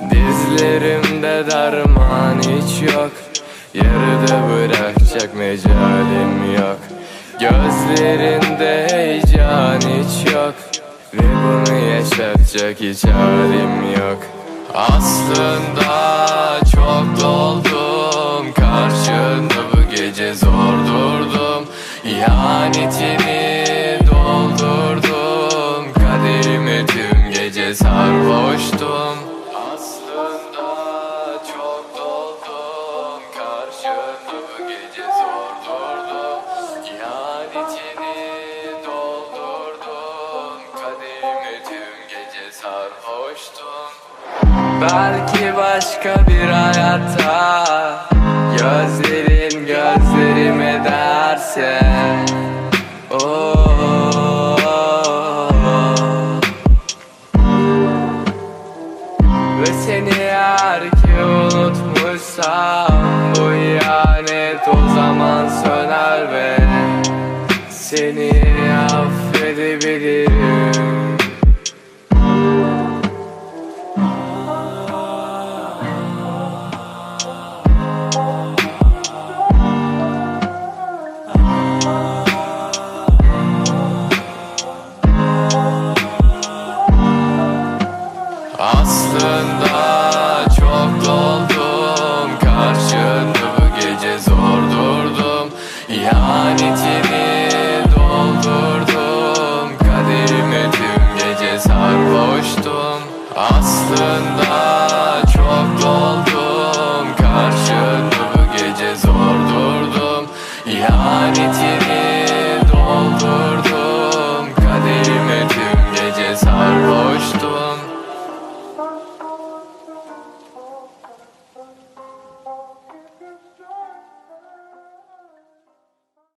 Dizlerimde derman hiç yok. Yarıda bırakacak mecalim yok. Gözlerinde heyecan hiç yok. Ve bunu yaşatacak hiç halim yok. Aslında çok doldum. Karşında bu gece zor durdum. İhanetini sarhoştum Belki başka bir hayatta Gözlerin gözlerime derse oh. Ve seni eğer ki unutmuşsam Bu ihanet o zaman söner ve Seni affedebilirim başında çok doldum. Karşında bu gece zor durdum. İhanetini doldurdum. Kaderimi tüm gece sarhoştum. Aslında çok doldum. Karşında bu gece zor durdum. İhanetini